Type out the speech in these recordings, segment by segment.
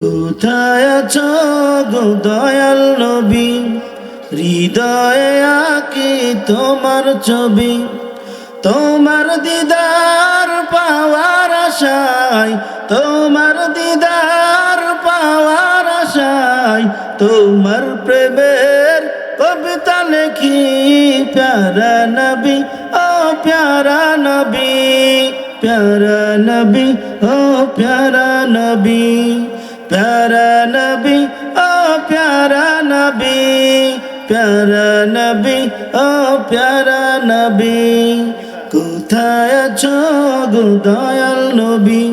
কোথায় আছো গো দয়াল নবী? হৃদয়ে আঁকি তোমার ছবি। তোমার দিদার পাওয়ার আশায়, তোমার দিদার পাওয়ার আশায়, তোমার প্রেমের কবিতা লেখি, প্যারা নবী, ও প্যারা নবী প্যারা নবী, ও প্যারা নবী। প্যারা নবী ও প্যারা নবী প্যারা নবী ও প্যারা নবী কোথায় আছো গো দয়াল নবী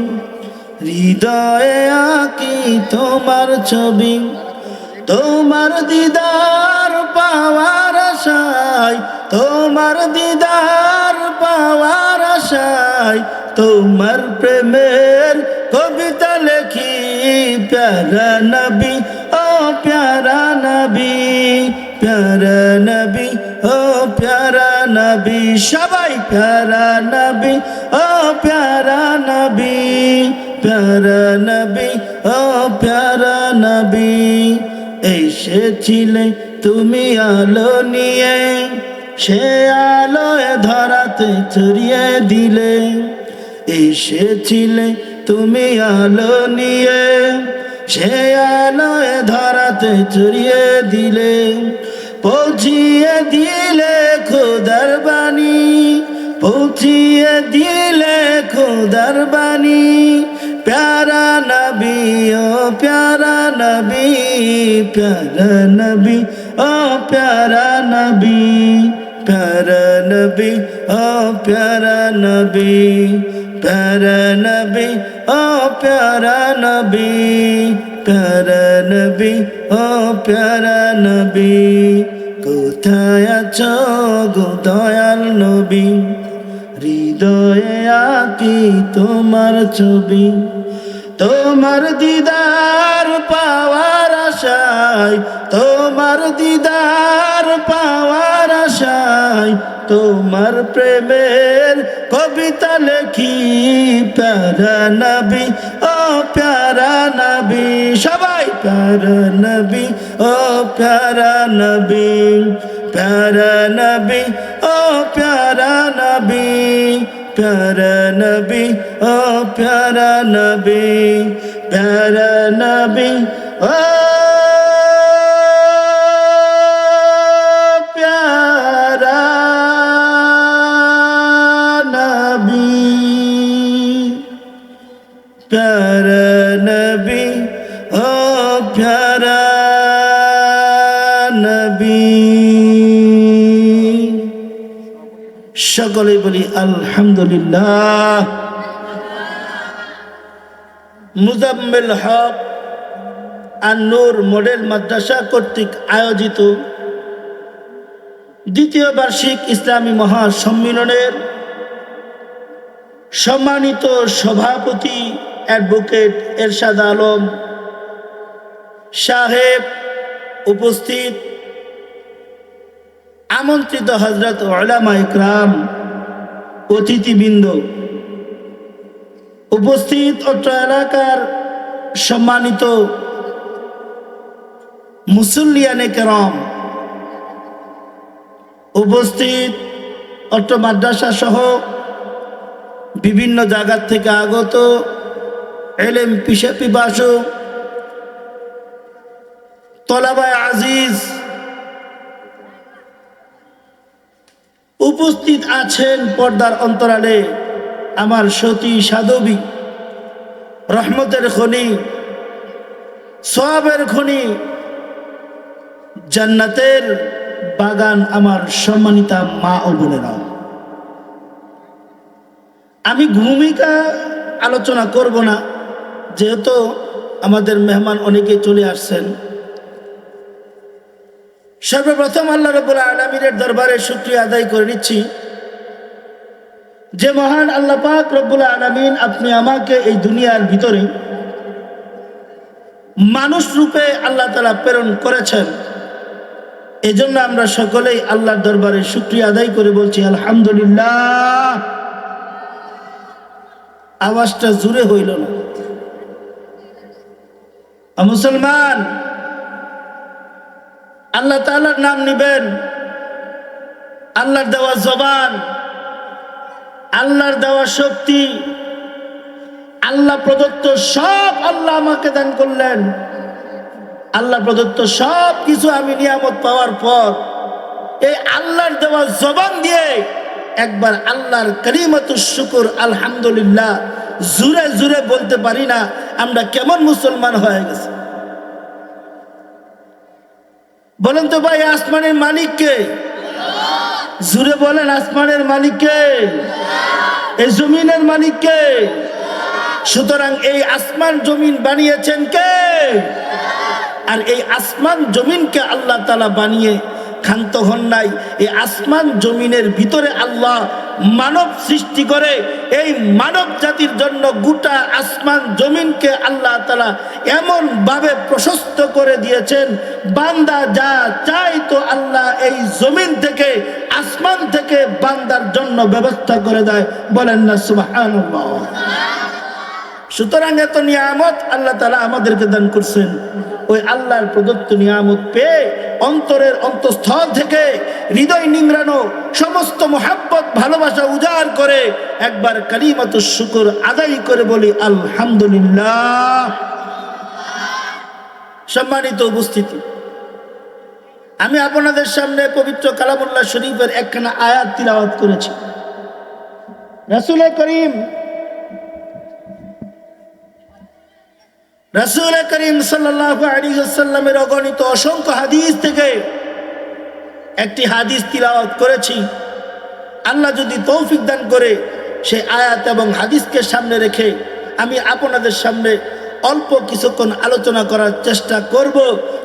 হৃদয়ে আঁকি তোমার ছবি তোমার দিদার পাওয়ার আশায় তোমার দিদার পাওয়ার আশায় তোমার প্রেমের কবিতা প্যারা নবী ও প্যারা নবী প্যারা নবী ও প্যারা নবী সবাই প্যারা নবী ও প্যারা নবী প্যারা নবী ও প্যারা নবী এসেছিলে তুমি আলো নিয়ে সে আলোয় ধরাতে ছড়িয়ে দিলে এসেছিলে তুমি আলো নিয়ে, সে আলোয় ধরাতে ছড়িয়ে দিলে, পৌঁছিয়ে দিলে খোদার বাণী, পৌঁছিয়ে দিলে খোদার বাণী, প্যারা নবী, ও প্যারা নবী প্যারা নবী, ও প্যারা নবী প্যারা নবী, ও প্যারা নবী। প্যারা নবী ও প্যারা নবী প্যারা নবী ও প্যারা নবী কোথায় আছো গো দয়াল নবী হৃদয়ে আঁকি তোমার ছবি তোমার দিদার পাওয়ার আশায় তোমার দিদার পাওয়ার আশায় তোমার প্রেমের কবিতা লেখি প্যারা নবী, ও প্যারা নবী, সবাই প্যারা নবী, ও প্যারা নবী প্যারা নবী, ও প্যারা নবী প্যারা নবী, ও প্যারা নবী প্যারা নবী, ও সকলে বলি, আলহামদুলিল্লাহ। মুজাম্মেল হক আন্নুর মডেল মাদ্রাসা কর্তৃক আয়োজিত দ্বিতীয় বার্ষিক ইসলামী মহাসম্মেলনের সম্মানিত সভাপতি অ্যাডভোকেট এরশাদ আলম সাহেব উপস্থিত আমন্ত্রিত হজরত ওলামা ইকরাম, অতিথিবৃন্দ, উপস্থিত অত্র এলাকার সম্মানিত মুসল্লিয়ানে কেরম, উপস্থিত অত্র মাদ্রাসা সহ বিভিন্ন জায়গার থেকে আগত এলেম পিসে পিপাসু তলাবায় আজিজ উপস্থিত আছেন পর্দার অন্তরালে আমার সতী সাধবী, রহমতের খনি সবের খনি, জান্নাতের বাগান আমার সম্মানিতা মা ও বোনেরা আমি ভূমিকা আলোচনা করব না, যেহেতু আমাদের মেহমান অনেকে চলে আসছেন। সর্বপ্রথম আল্লাহ রবুল্লা আলমীর দরবারে শুক্রিয়া আদায় করে নিচ্ছি যে মহান আল্লাহ পাক রব্বুল আলমিন আপনি আমাকে এই দুনিয়ার ভিতরে মানুষ রূপে আল্লাহ তালা প্রেরণ করেছেন। এজন্য আমরা সকলেই আল্লাহর দরবারে শুক্রিয়া আদায় করে বলছি, আলহামদুলিল্লাহ। আওয়াজটা জুড়ে হইল না। মুসলমান আল্লাহ তাআলার নাম নিবেন। আল্লাহর দেওয়া জবান, আল্লাহর দেওয়া শক্তি, আল্লাহ প্রদত্ত সব আল্লাহ আমাকে দান করলেন। আল্লাহ প্রদত্ত সব কিছু আমি নিয়ামত পাওয়ার পর এই আল্লাহর দেওয়া জবান দিয়ে একবার আল্লাহর করিমত শুকুর, আলহামদুলিল্লাহ, জুড়ে জুড়ে বলতে পারি না আমরা কেমন মুসলমান হয়ে গেছি। বলেন তো ভাই, আসমানের মালিককে জুড়ে বলেন, আসমানের মালিককে এই জমিনের মালিককে সুতরাং এই আসমান জমিন বানিয়েছেন কে? আর এই আসমান জমিনকে আল্লাহ তালা বানিয়ে ক্ষান্ত হন নাই। এই আসমান জমিনের ভিতরে আল্লাহ মানব সৃষ্টি করে। এই মানব জাতির জন্য গোটা আসমান জমিনকে আল্লাহ তালা এমন ভাবে প্রশস্ত করে দিয়েছেন, বান্দা যা চাই তো আল্লাহ এই জমিন থেকে, আসমান থেকে বান্দার জন্য ব্যবস্থা করে দেয়। বলেন না, সুবহানাল্লাহ। সুতরাং এত নিয়ামত আল্লাহ তালা আমাদেরকে দান করছেন। ওই আল্লাহর প্রদত্ত নিয়ামত পেয়ে অন্তরের অন্তঃস্থল থেকে হৃদয় নিংড়ানো সমস্ত মোহাব্বত, ভালোবাসা উজাড় করে একবার কালিমাত শুকুর আদায় করে বলি, আলহামদুলিল্লাহ। সম্মানিত উপস্থিতি, আমি আপনাদের সামনে পবিত্র কালামুল্লাহ শরীফের একখানা আয়াত তিলাওয়াত করেছি। রাসুল করিম রাসুল করিম সাল্লাহ আলিহাল্লামের অগণিত অসংখ্য হাদিস থেকে একটি হাদিস তিলাওয়াত করেছি। আল্লাহ যদি তৌফিক দান করে সেই আয়াত এবং হাদিসকে সামনে রেখে আমি আপনাদের সামনে অল্প কিছুক্ষণ আলোচনা করার চেষ্টা করব,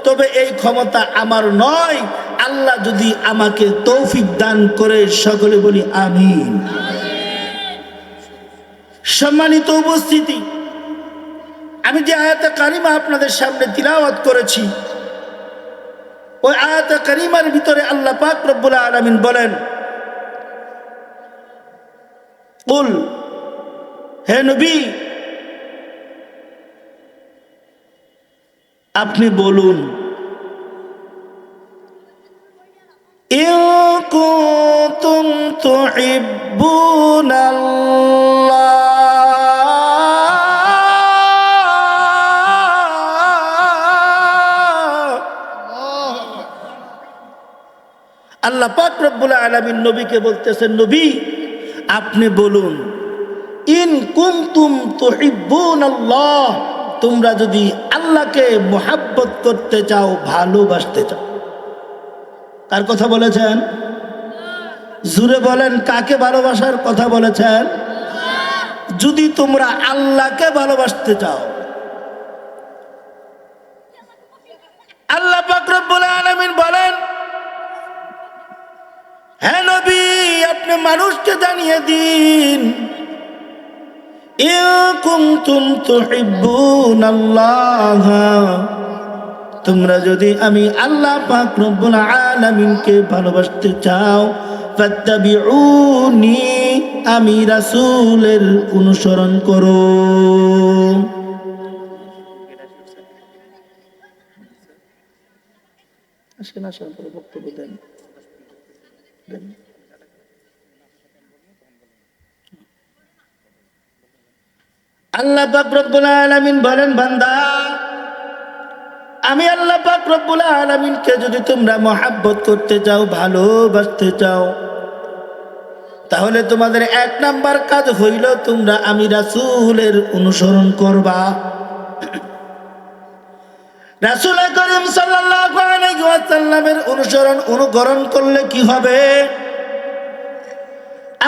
তবে এই ক্ষমতা আমার নয়। আল্লাহ যদি আমাকে তৌফিক দান করে, সকলে বলি আমিন। সম্মানিত উপস্থিতি আমি যে আয়াতে কারিমা আপনাদের সামনে তিলাওয়াত করেছি, ওই আয়াতে কারিমার ভিতরে আল্লাহ পাক রব্বুল আলমিন বলেন, কুল, হে নবী, আপনি বলুন, ইন কুনতুম তুহিব্বুনাল্লাহ আল্লাহ পাক রব্বুল আলামিন নবীকে বলতেছেন, নবী, আপনি বলুন, ইন কুমতুম কুনতুম তুহিব্বুনাল্লাহ, তোমরা যদি আল্লাহকে মোহাব্বত করতে চাও, ভালোবাসতে চাও। কার কথা বলেছেন? জুড়ে বলেন, কাকে ভালোবাসার কথা বলেছেন? যদি তোমরা আল্লাহকে ভালোবাসতে চাও আল্লাহ পাক রব্বুল আলামিন বলেন হ্যাঁ নবী, আপনি মানুষকে জানিয়ে দিন। তোমরা যদি আমি আল্লাহ পাক রব্বুল ভালোবাসতে চাও আমি রাসূলের অনুসরণ করো। বক্তব্য দেন। আল্লাহ বলেন, বান্দা, আমি আল্লাহ যদি তোমরা মহাব্বত করতে চাও, ভালোবাসতে চাও, তাহলে তোমাদের এক নাম্বার কাজ হইল তোমরা আমি রাসূলের অনুসরণ করবা। রাসুল করিম সাল্লাল্লাহু ওয়াসাল্লামের অনুসরণ অনুকরণ করলে কি হবে?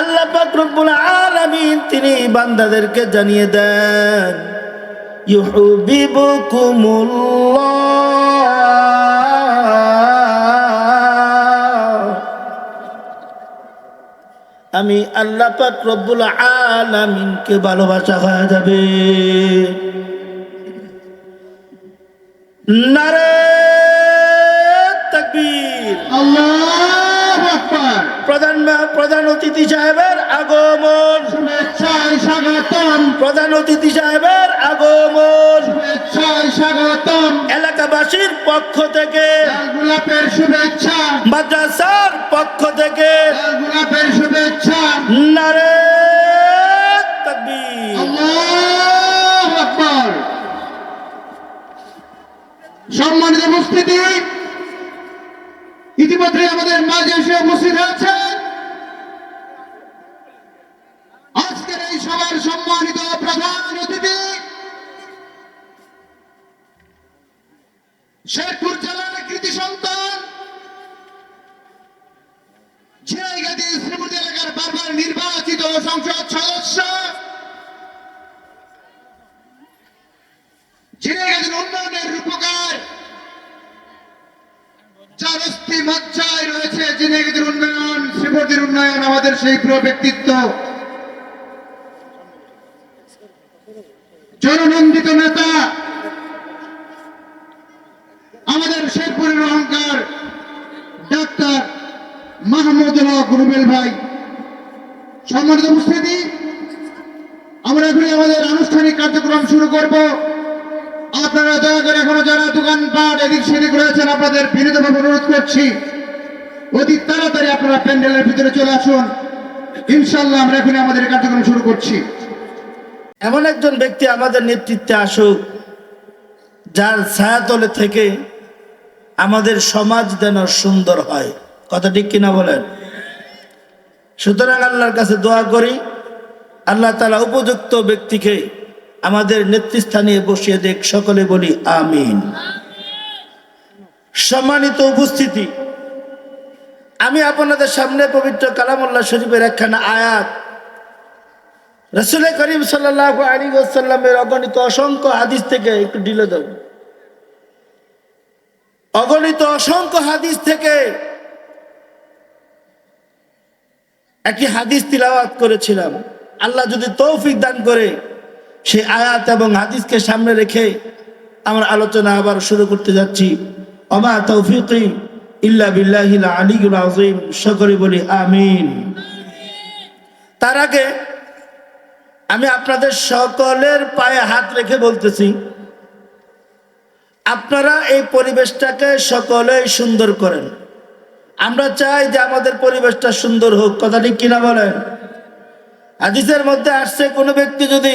আল্লাহ রব্বুল আলামিন তিনি বান্দাদেরকে জানিয়ে দেন আমি আল্লাহ পাক রব্বুল আলামিনকে ভালোবাসা হয়ে যাবে। নারে প্রধান প্রধান অতিথি সাহেবের আগমন। স্বাগতম। প্রধান অতিথি সাহেবের আগমন। স্বাগতম। এলাকাবাসীর পক্ষ থেকে গোলাপের শুভেচ্ছা। মাদ্রাসার পক্ষ থেকে গোলাপের শুভেচ্ছা। নারে সম্মানিত উপস্থিতি ইতিমধ্যে আমাদের মাঝে এসে উপস্থিত হয়েছে। ব্যক্তিত্ব। জননন্দিত নেতা। আমাদের শেরপুরের অহংকার, ডাক্তার মাহমুদ হক রুবেল ভাই। সম্মানিত উপস্থিতি, আমরা এখনই আমাদের আনুষ্ঠানিক কার্যক্রম শুরু করব। আপনারা দয়া করে এখনও যারা দোকানপাট এদিক সেদিক রয়েছেন, আপনাদের বিনীতভাবে অনুরোধ করছি। অতি তাড়াতাড়ি আপনারা প্যান্ডেলের ভিতরে চলে আসুন। ইনশাল্লাহ আমরা এখনই আমাদের কার্যক্রম শুরু করছি। এমন একজন ব্যক্তি আমাদের নেতৃত্বে আসুক, যার ছায়াতলে থেকে আমাদের সমাজ যেন সুন্দর হয়। কথা ঠিক কিনা বলেন? সুতরাং আল্লাহর কাছে দোয়া করি, আল্লাহ তালা উপযুক্ত ব্যক্তিকে আমাদের নেতৃস্থানে বসিয়ে দেখ, সকলে বলি আমিন। সম্মানিত উপস্থিতি আমি আপনাদের সামনে পবিত্র কালামুল্লাহ শরীফের একখানা আয়াত। রসুল করিম সাল্লাহ আলী ওসাল্লামের অগণিত অসংখ্য হাদিস থেকে একটু ঢিলে দেব অগণিত অসংখ্য হাদিস থেকে একটি হাদিস তিলাওয়াত করেছিলাম। আল্লাহ যদি তৌফিক দান করে সেই আয়াত এবং হাদিসকে সামনে রেখে আমার আলোচনা আবার শুরু করতে যাচ্ছি। অমা তৌফিক ইল্লা বিল্লাহিল আলিগুল আজিম সকলে বলি, আমিন। তার আগে আমি আপনাদের সকলের পায়ে হাত রেখে বলতেছি, আপনারা এই পরিবেশটাকে সকলেই সুন্দর করেন। আমরা চাই যে আমাদের পরিবেশটা সুন্দর হোক কথাটি কিনা বলেন? হাদিসের মধ্যে আসছে, কোনো ব্যক্তি যদি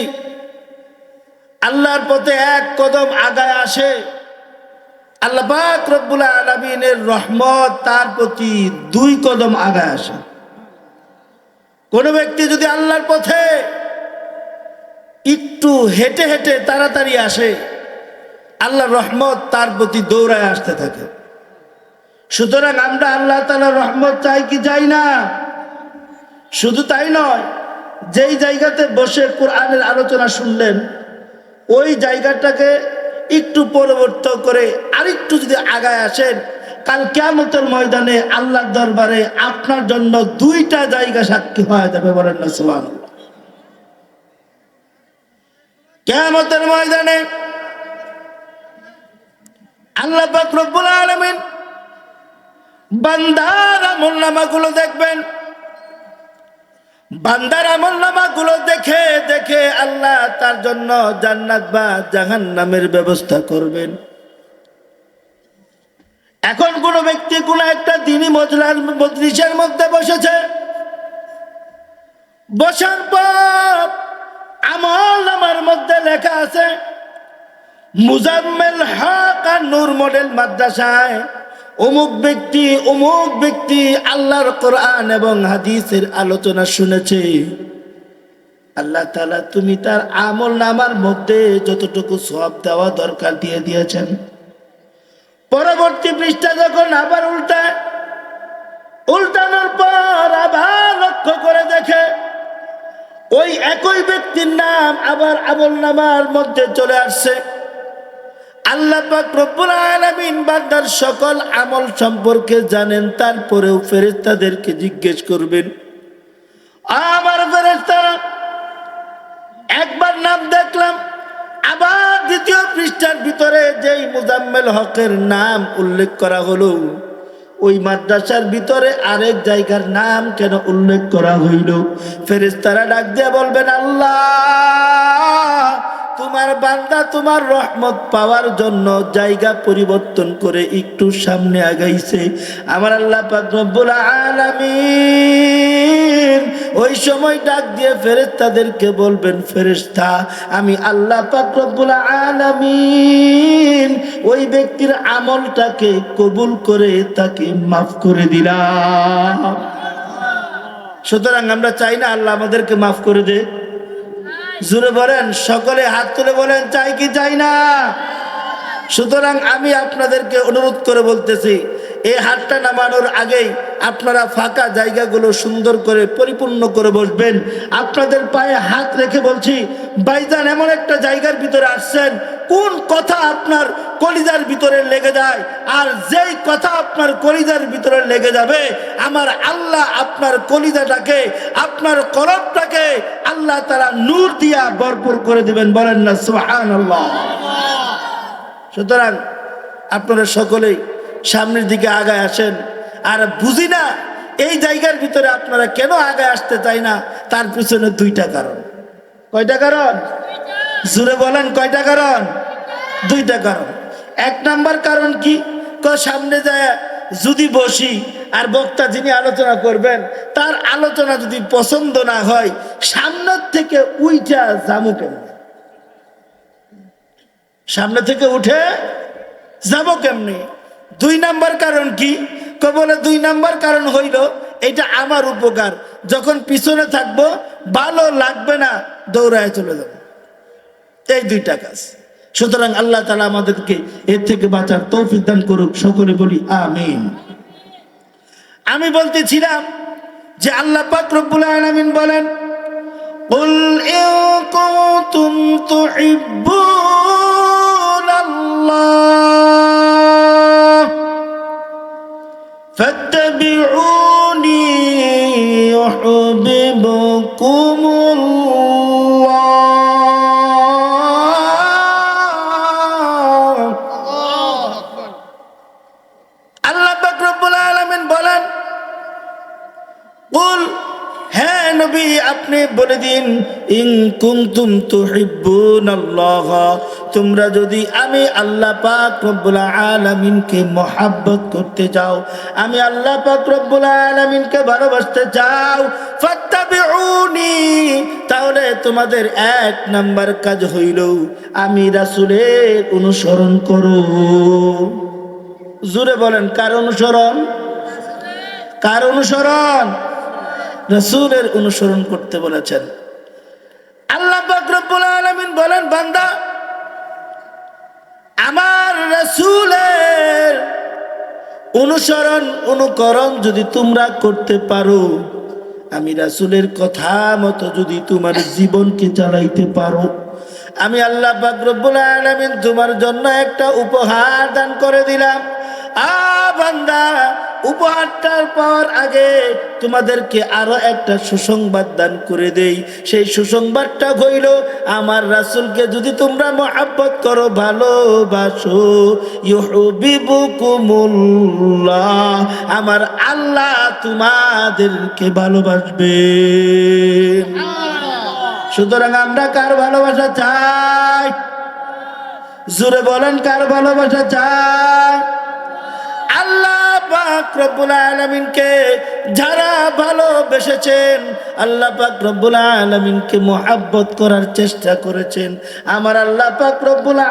আল্লাহর পথে এক কদম আগায় আসে আল্লাহ পাক রব্বুল আলমিনের রহমত তার প্রতি দুই কদম আগায় আসে। কোনো ব্যক্তি যদি আল্লাহর পথে একটু হেঁটে হেঁটে তাড়াতাড়ি আসে আল্লাহ রহমত তার প্রতি দৌড়ায় আসতে থাকে। সুতরাং আমরা আল্লাহ তালা রহমত চাই কি চাই না? শুধু তাই নয়, যেই জায়গাতে বসে কোরআনের আলোচনা শুনলেন, ওই জায়গাটাকে একটু পরিবর্তন করে আরেকটু যদি আগায় আসেন, কাল কেমতের ময়দানে আল্লাহর দরবারে আপনার জন্য দুইটা জায়গা সাক্ষী হয়ে যাবে বলেন না সোহান কেমতের ময়দানে আল্লাহ বান্দার আমল নামাগুলো দেখবেন। বান্দার আমল নামাগুলো দেখে দেখে আল্লাহ তার জন্য জান্নাত বা জাহান নামের ব্যবস্থা করবেন। এখন কোন ব্যক্তি কোন একটা দিনই মজলার, মজলিসের মধ্যে বসেছে। বসার পর আমল নামার মধ্যে লেখা আছে, মুজাম্মেল হক আর নূর মডেল মাদ্রাসায় অমুক ব্যক্তি অমুক ব্যক্তি আল্লাহর কোরআন এবং হাদিসের আলোচনা শুনেছে। আল্লাহ তালা তুমি তার আমল নামার মধ্যে যতটুকু সব দেওয়া দরকার দিয়ে দিয়েছেন। পরবর্তী পৃষ্ঠা যখন আবার উল্টায় উল্টানোর পর আবার লক্ষ্য করে দেখে, ওই একই ব্যক্তির নাম আবার আমল নামার মধ্যে চলে আসছে। আল্লাহ পাক রব্বুল আলামিন সকল আমল সম্পর্কে জানেন, তারপরেও ফেরেশতাদেরকে জিজ্ঞেস করবেন। আমার ফেরেশতারা একবার নাম দেখলাম, আবার দ্বিতীয় পৃষ্ঠার ভিতরে যেই মুজাম্মেল হকের নাম উল্লেখ করা হলো, ওই মাদ্রাসার ভিতরে আরেক জায়গার নাম কেন উল্লেখ করা হইল? ফেরেশতারা ডাক দিয়ে বলবেন, আল্লাহ! তোমার বান্দা তোমার রহমত পাওয়ার জন্য জায়গা পরিবর্তন করে একটু সামনে আগাইছে। আমার আল্লাহ পাক রব্বুল আলামিন ওই সময় ডাক দিয়ে ফেরেশতাদেরকে বলবেন, ফেরেশতা, আমি আল্লাহ পাক রব্বুল আলামিন ওই ব্যক্তির আমলটাকে কবুল করে তাকে মাফ করে দিলাম। সুতরাং আমরা চাই না আল্লাহ আমাদেরকে মাফ করে দে। জুড়ে বলেন, সকলে হাত তুলে বলেন, চাই কি চাই না? সুতরাং আমি আপনাদেরকে অনুরোধ করে বলতেছি এই হাতটা নামানোর আগেই আপনারা ফাঁকা জায়গাগুলো সুন্দর করে পরিপূর্ণ করে বসবেন। আপনাদের পায়ে হাত রেখে বলছি বাইজান এমন একটা জায়গার ভিতরে আসছেন, কোন কথা আপনার কলিজার ভিতরে লেগে যায় আর যেই কথা আপনার কলিজার ভিতরে লেগে যাবে, আমার আল্লাহ আপনার কলিজাটাকে, আপনার কলবটাকে আল্লাহ তারা নূর দিয়া ভরপুর করে দিবেন, বলেন না, সুবহানাল্লাহ। সুতরাং আপনারা সকলেই সামনের দিকে আগায় আসেন। আর বুঝি না, এই জায়গার ভিতরে আপনারা কেন আগায় আসতে চাই না? তার পিছনে দুইটা কারণ। কয়টা কারণ? জুড়ে বলেন, কয়টা কারণ? দুইটা কারণ। এক নাম্বার কারণ কি? সামনে যায়, যদি বসি আর বক্তা যিনি আলোচনা করবেন, তার আলোচনা যদি পছন্দ না হয়, সামনের থেকে উইটা জামু কেমন? সামনে থেকে উঠে যাব কেমনি? দুই নাম্বার কারণ কি ক বলে দুই নাম্বার কারণ হইল এটা আমার উপকার যখন পিছনে থাকবো ভালো লাগবে না দৌড়ায় চলে যাব এই দুইটা কাজ সুতরাং আল্লাহ তালা আমাদেরকে এর থেকে বাঁচার তৌফিক দান করুক সকলে বলি আমিন আমি বলতেছিলাম যে আল্লাহ পাক রব্বুল আলামিন বলেন قل إن كنتم تحبون الله فاتبعوني يحببكم الله. নবী আপনি বলে দিন, ইন কুনতুম তুহিব্বুনাল্লাহ তোমরা যদি আমি আল্লাহ পাক রব্বুল আলামিনকে মহাব্বত করতে চাও, আমি আল্লাহ পাক রব্বুল আলামিনকে ভালোবাসতে চাও তাহলে তোমাদের এক নাম্বার কাজ হইল, আমি রাসূলের অনুসরণ করো। জুড়ে বলেন, কার অনুসরণ? কার অনুসরণ? রসুলের অনুসরণ করতে বলেছেন। আল্লাহ পাক রব্বুল আলামিন বলেন, বান্দা, আমার রসুলের অনুসরণ, অনুকরণ যদি তোমরা করতে পারো, আমি রাসুলের কথা মতো যদি তোমার জীবনকে চালাইতে পারো, আমি আল্লাহ পাক রব্বুল আলামিন তোমার জন্য একটা উপহার দান করে দিলাম। আ বান্দা, উপহারটার পর আগে তোমাদেরকে আরও একটা সুসংবাদ দান করে দেই। সেই সুসংবাদটা হইল, আমার রাসূলকে যদি তোমরা মহাব্বত করো, ভালোবাসো ইউহিবুকুমুল্লাহ আমার আল্লাহ তোমাদেরকে ভালোবাসবে। সুতরাং আমরা কার ভালোবাসা চাই? জুড়ে বলেন, কার ভালোবাসা চাই? আল্লাহ পাক রব্বুল আলামিনকে যারা ভালোবেসেছেন, আল্লাহ পাক রব্বুল আলামিনকে করার চেষ্টা করেছেন। আমার আল্লাহ পাক রব্বুল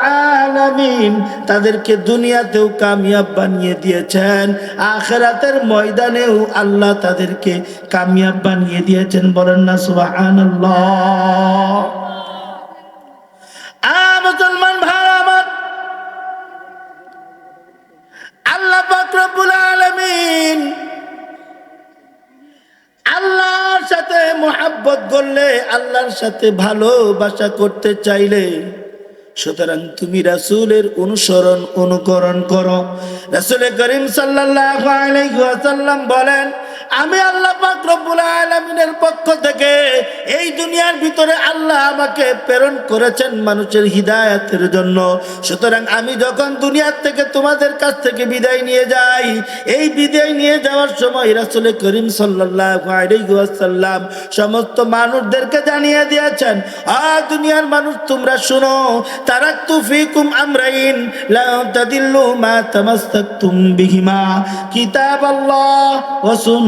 আলামিন তাদেরকে দুনিয়াতেও কামিয়াব বানিয়ে দিয়েছেন, আখেরাতের ময়দানেও আল্লাহ তাদেরকে কামিয়াব বানিয়ে দিয়েছেন। বলেন না, সুবহানাল্লাহ। আ মুসলমান! সাথে মোহাব্বত করলে আল্লাহর সাথে ভালোবাসা করতে চাইলে, সুতরাং তুমি রাসুলের অনুসরণ, অনুকরণ করো। রাসুলের করিম সাল্লাহ বলেন আমি আল্লাহ আলামিনের পক্ষ থেকে এই দুনিয়ার ভিতরে আল্লাহ আমাকে প্রেরণ করেছেন মানুষের হিদায়াতের জন্য। সুতরাং আমি যখন দুনিয়ার থেকে তোমাদের কাছ থেকে বিদায় নিয়ে যাই, এই বিদায় নিয়ে যাওয়ার সময় রাসূল করিম ওয়াসাল্লাম সমস্ত মানুষদেরকে জানিয়ে দিয়েছেন, আ দুনিয়ার মানুষ, তোমরা শুনো, তারাক্তু ফিকুম আমরাইন, লা তাদিল্লু মা বিহিমা। কিতাবাল্লাহ ওয়া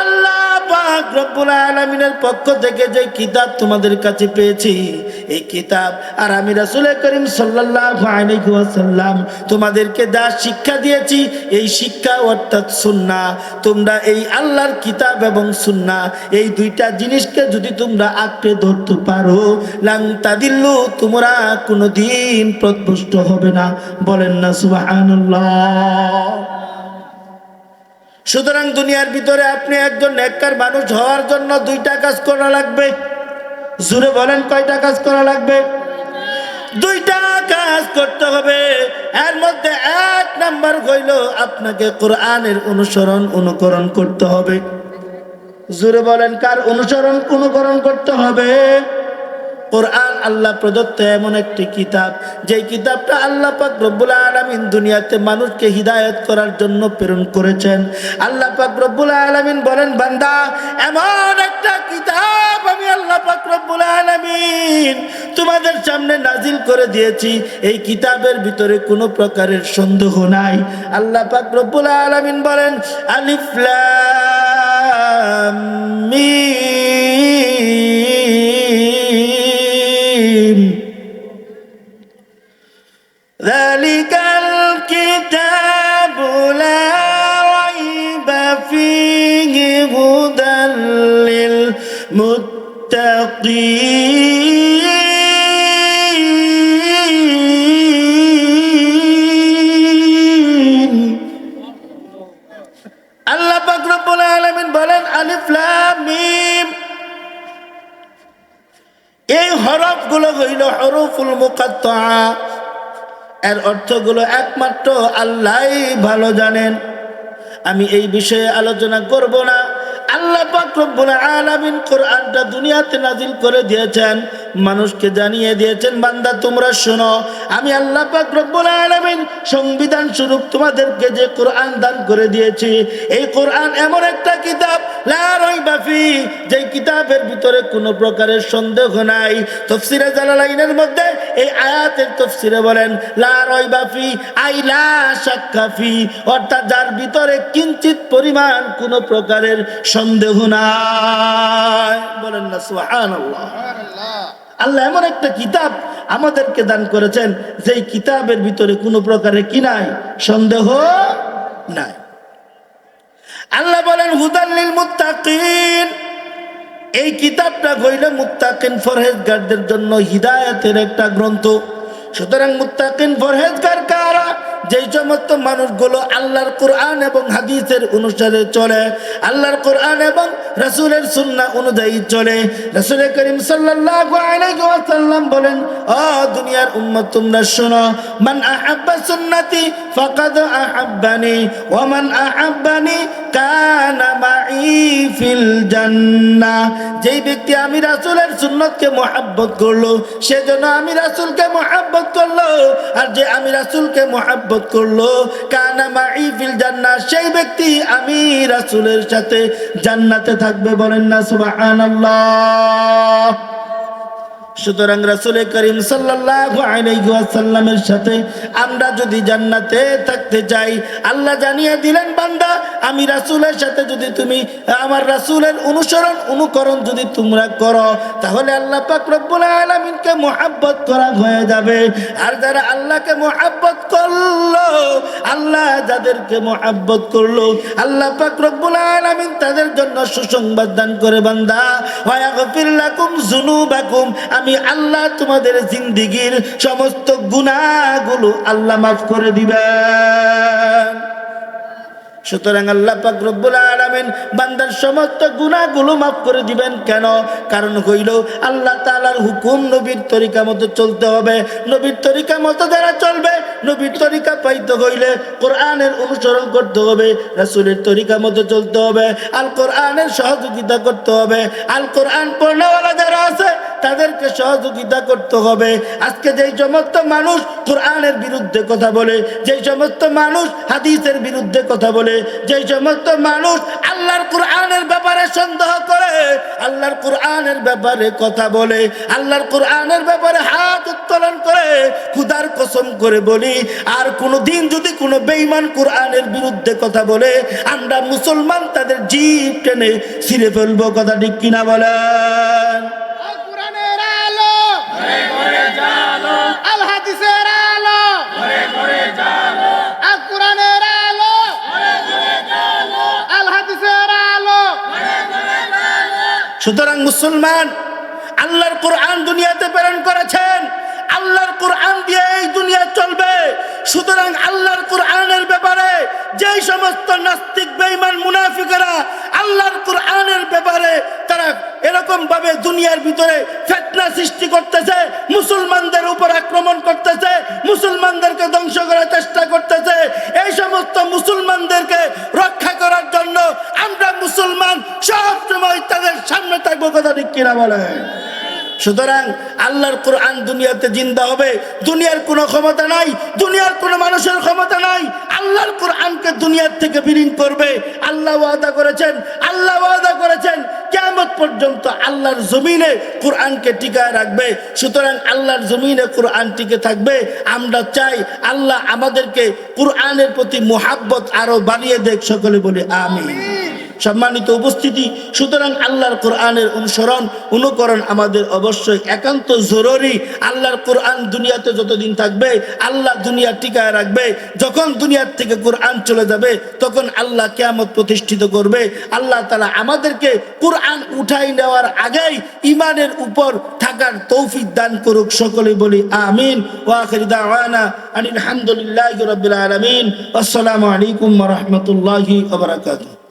আল্লাহ পাক আলামিনের পক্ষ থেকে যে কিতাব তোমাদের কাছে পেয়েছি, এই কিতাব আর আমি রাসূল করিম ওয়াসাল্লাম তোমাদেরকে যা শিক্ষা দিয়েছি, এই শিক্ষা অর্থাৎ সুন্নাহ। তোমরা এই আল্লাহর কিতাব এবং সুন্নাহ, এই দুইটা জিনিসকে যদি তোমরা আঁকড়ে ধরতে পারো, লাং তাদিল্লু, তোমরা কোনোদিন প্রদভষ্ট হবে না। বলেন না, সুবহানাল্লাহ। সুতরাং দুনিয়ার ভিতরে আপনি একজন নেককার মানুষ হওয়ার জন্য দুইটা কাজ করা লাগবে। জুড়ে বলেন, কয়টা কাজ করা লাগবে? দুইটা কাজ করতে হবে। এর মধ্যে এক নাম্বার হইল আপনাকে কোরআনের অনুসরণ অনুকরণ করতে হবে। জুড়ে বলেন, কার অনুসরণ অনুকরণ করতে হবে? কোরআন আল্লাহ প্রদত্ত এমন একটি কিতাব। যে কিতাবটা আল্লাহ পাক রব্বুল আলামিন দুনিয়াতে মানুষকে হিদায়ত করার জন্য প্রেরণ করেছেন। আল্লাহ পাক রব্বুল আলামিন বলেন, বান্দা, এমন একটা কিতাব আমি আল্লাহ পাক রব্বুল আলামিন তোমাদের সামনে নাজিল করে দিয়েছি। এই কিতাবের ভিতরে কোনো প্রকারের সন্দেহ নাই। আল্লাহ পাক রব্বুল আলামিন বলেন, আলিফ লাম ذلك الكتاب لا ريب فيه هدى للمتقين আল্লাহ পাক রব্বুল আলামিন বলেন আলিফ লাম মিম এই হরফগুলো হইল হরফুল মুকাত্তা এর অর্থগুলো একমাত্র আল্লাহ ভালো জানেন। আমি এই বিষয়ে আলোচনা করব না। আল্লাহ পাক রব্বুল আলামিন কোরআনটা দুনিয়াতে নাজিল করে দিয়েছেন। মানুষকে জানিয়ে দিয়েছেন, বান্দা, তোমরা শোনো, আমি আল্লাহ পাক সংবিধান স্বরূপ তোমাদেরকে যে কোরআন দান করে দিয়েছি, এই কোরআন এমন একটা কিতাব, লা যে কিতাবের ভিতরে কোনো প্রকারের সন্দেহ নাই। তাফসিরে জালালাইনের মধ্যে এই আয়াতের তাফসিরে বলেন, লা আই লা অর্থাৎ যার ভিতরে কিঞ্চিত পরিমাণ কোনো প্রকারের সন্দেহ নাই। বলেন না সুবহানাল্লাহ। আল্লাহ এমন একটা কিতাব আমাদেরকে দান করেছেন, যেই কিতাবের ভিতরে কোনো প্রকারে কি নাই? সন্দেহ নাই। আল্লাহ বলেন হুদাল্লিল মুত্তাকিন। এই কিতাবটা হইল মুত্তাকিন ফরহেজগারদের জন্য হৃদায়তের একটা গ্রন্থ। সুতরাং মুত্তাকিন ফরহেজগার কারা? যেই সমস্ত মানুষগুলো আল্লাহর কোরআন এবং হাদিসের অনুসারে চলে, আল্লাহর কোরআন এবং রাসূলের সুন্নাহ অনুযায়ী চলে। রাসূল করিম ওয়াসাল্লাম বলেন ও দুনিয়ার উম্মত, তোমরা শোনো, মান আহাব্বা সুন্নতি ফাকাদ আহাব্বানি ও মান আহাব্বানি কানা যেই ব্যক্তি আমি রাসুলের সুন্নতকে মহব্বত করল সেজন্য আমি রাসূলকে মহব্বত আর যে আমি রাসুলকে মোহাব্বত করল, কানা ইফিল জান্নাত, সেই ব্যক্তি আমি রাসুলের সাথে জান্নাতে থাকবে বলেন না, সুবহানাল্লাহ। সুতরাং রাসুল করিম সাল্লাল্লাহু আলাইহি সাথে আমরা যদি জান্নাতে থাকতে চাই, আল্লাহ জানিয়ে দিলেন, বান্দা, আমি রাসূলের সাথে যদি তুমি, আমার রাসূলের অনুসরণ, অনুকরণ যদি তোমরা করো, তাহলে আল্লাহ পাক রব্বুল আলামিনকে মোহাব্বত করা হয়ে যাবে। আর যারা আল্লাহকে মোহাব্বত করল, আল্লাহ যাদেরকে মোহাব্বত করল, আল্লাহ পাক রব্বুল আলামিন তাদের জন্য সুসংবাদ দান করে, বান্দা ওয়াগফির লাকুম যুনুবাকুম, আমি আল্লাহ তোমাদের জিন্দিগির সমস্ত গুণাগুলো আল্লাহ মাফ করে দিবেন। সুতরাং আল্লাহ পাক রব্বুল আলামিন বান্দার সমস্ত গুনাহগুলো মাফ করে দিবেন। কেন? কারণ হইল আল্লাহ তাআলার হুকুম নবীর তরিকা মতো চলতে হবে। নবীর তরিকা মতো যারা চলবে, নবীর তরিকা পাইতে হইলে কোরআনের অনুসরণ করতে হবে, রাসূলের তরিকা মতো চলতে হবে আল কোরআনের সহযোগিতা করতে হবে। আল কোরআন পড়নেওয়ালা যারা আছে, তাদেরকে সহযোগিতা করতে হবে। আজকে যেই সমস্ত মানুষ কোরআনের বিরুদ্ধে কথা বলে, যেই সমস্ত মানুষ হাদিসের বিরুদ্ধে কথা বলে যেই সমস্ত মানুষ আল্লাহর কোরআনের ব্যাপারে সন্দেহ করে, আল্লাহর কোরআনের ব্যাপারে কথা বলে, আল্লাহর কোরআনের ব্যাপারে হাত উত্তোলন করে, খুদার কসম করে বলি, আর কোনো দিন যদি কোনো বেঈমান কোরআনের বিরুদ্ধে কথা বলে, আমরা মুসলমান তাদের জীব টেনে ছিঁড়ে ফেলব, কথা ঠিক কিনা বলেন? সুতরাং মুসলমান, আল্লাহর কোরআন দুনিয়াতে প্রেরণ করেছেন। আল্লাহর কোরআন দিয়ে এই দুনিয়া চলবে। সুতরাং আল্লাহর কোরআনের ব্যাপারে যেই সমস্ত নাস্তিক, বেঈমান, মুনাফিকেরা আল্লাহর কোরআনের ব্যাপারে তারা এরকম ভাবে দুনিয়ার ভিতরে ফেতনা সৃষ্টি করতেছে, মুসলমানদের উপর আক্রমণ করতেছে, মুসলমানদেরকে ধ্বংস করার চেষ্টা করতেছে, এই সমস্ত মুসলমানদেরকে রক্ষা করার জন্য আমরা মুসলমান সব সময় তাদের সামনে থাকব কথা ঠিক কিনা বলে। সুতরাং আল্লাহর কোরআন দুনিয়াতে জিন্দা হবে, দুনিয়ার কোনো ক্ষমতা নাই, দুনিয়ার কোনো মানুষের ক্ষমতা নাই। আল্লাহর কোরআনকে দুনিয়ার থেকে বিলীন করবে। আল্লাহ ওয়াদা করেছেন, আল্লাহ ওয়াদা করেছেন। কেমন পর্যন্ত আল্লাহর জমিনে কোরআনকে টিকায় রাখবে। সুতরাং আল্লাহর জমিনে কোরআন টিকে থাকবে। আমরা চাই আল্লাহ আমাদেরকে কোরআনের প্রতি মোহাব্বত আরও বাড়িয়ে দেখ, সকলে বলে আমি সম্মানিত উপস্থিতি। সুতরাং আল্লাহর কোরআনের অনুসরণ, অনুকরণ আমাদের অবশ্যই একান্ত জরুরি। আল্লাহর কোরআন দুনিয়াতে যতদিন থাকবে, আল্লাহ দুনিয়া টিকায় রাখবে। যখন দুনিয়ার থেকে কোরআন চলে যাবে, তখন আল্লাহ কেয়ামত প্রতিষ্ঠিত করবে। আল্লাহ তালা আমাদেরকে কোরআন উঠাই নেওয়ার আগেই ইমানের উপর থাকার তৌফিক দান করুক সকলে বলি আমিন। ওয়াখির দাওয়ানা আনিল হামদুলিল্লাহি রাব্বিল আলামিন। আসসালামু আলাইকুম রাহমাতুল্লাহি ওয়া বারাকাতুহু।